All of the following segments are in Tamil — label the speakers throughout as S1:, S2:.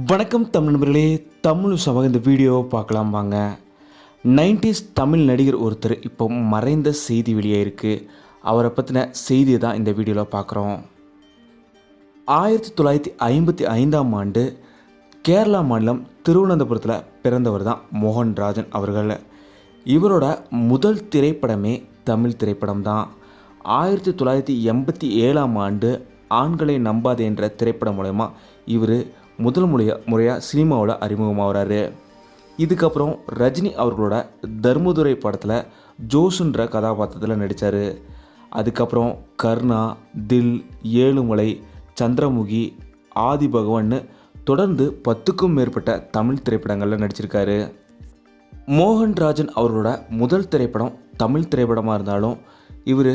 S1: வணக்கம் தமிழ் நண்பர்களே தமிழ் சமக இந்த வீடியோவை பார்க்கலாம் வாங்க. நைன்டிஸ் தமிழ் நடிகர் ஒருத்தர் இப்போ மறைந்த செய்தி வெளியாயிருக்கு இருக்குது அவரை பற்றின செய்தியை தான் இந்த வீடியோவில் பார்க்குறோம். ஆயிரத்தி தொள்ளாயிரத்தி ஐம்பத்தி ஐந்தாம் ஆண்டு கேரளா மாநிலம் திருவனந்தபுரத்தில் பிறந்தவர் தான் மோகன்ராஜன் அவர்கள். இவரோட முதல் திரைப்படமே தமிழ் திரைப்படம் தான். ஆயிரத்தி தொள்ளாயிரத்தி எண்பத்தி ஏழாம் ஆண்டு ஆண்களை நம்பாது என்ற திரைப்படம் மூலயமா இவர் முதல் முறையாக முறையாக சினிமாவில் அறிமுகமாகறாரு. இதுக்கப்புறம் ரஜினி அவர்களோட தர்மதுரை படத்தில் ஜோஷுன்ற கதாபாத்திரத்தில் நடித்தார் அதுக்கப்புறம் கர்ணா தில் ஏழுமலை சந்திரமுகி ஆதி பகவான்னு தொடர்ந்து பத்துக்கும் மேற்பட்ட தமிழ் திரைப்படங்களில் நடிச்சிருக்காரு. மோகன்ராஜன் அவர்களோட முதல் திரைப்படம் தமிழ் திரைப்படமாக இருந்தாலும் இவர்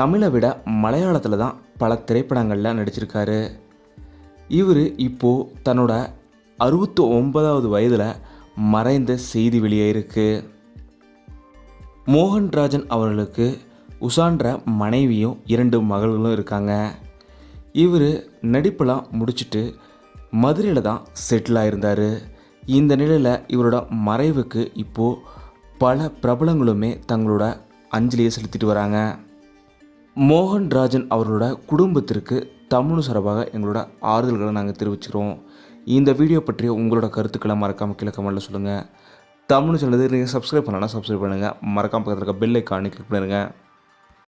S1: தமிழை விட மலையாளத்தில் தான் பல திரைப்படங்களில் நடிச்சிருக்காரு. இவர் இப்போது தன்னோட அறுபத்தி ஒன்பதாவது வயதில் மறைந்த செய்தி வெளியே இருக்குது மோகன்ராஜன் அவர்களுக்கு உஷான்ற மனைவியும் இரண்டு மகள்களும் இருக்காங்க. இவர் நடிப்பெல்லாம் முடிச்சுட்டு மதுரையில் தான் செட்டில் ஆயிருந்தார். இந்த நிலையில் இவரோட மறைவுக்கு இப்போது பல பிரபலங்களுமே தங்களோட அஞ்சலியை செலுத்திட்டு வராங்க. மோகன்ராஜன் அவர்களோட குடும்பத்திற்கு தமிழ் சார்பாக எங்களோட ஆறுதல்களை நாங்கள் தெரிவிச்சுக்கிறோம். இந்த வீடியோ பற்றிய உங்களோட கருத்துக்களை மறக்காமல் கீழே கமெண்ட்டில் சொல்லுங்கள் தமிழ் சொன்னது நீங்கள் சப்ஸ்கிரைப் பண்ணலாம் சப்ஸ்கிரைப் பண்ணுங்கள் மறக்காமல் பக்கத்தில் இருக்க பெல் ஐக்கானே கிளிக் பண்ணுங்கள்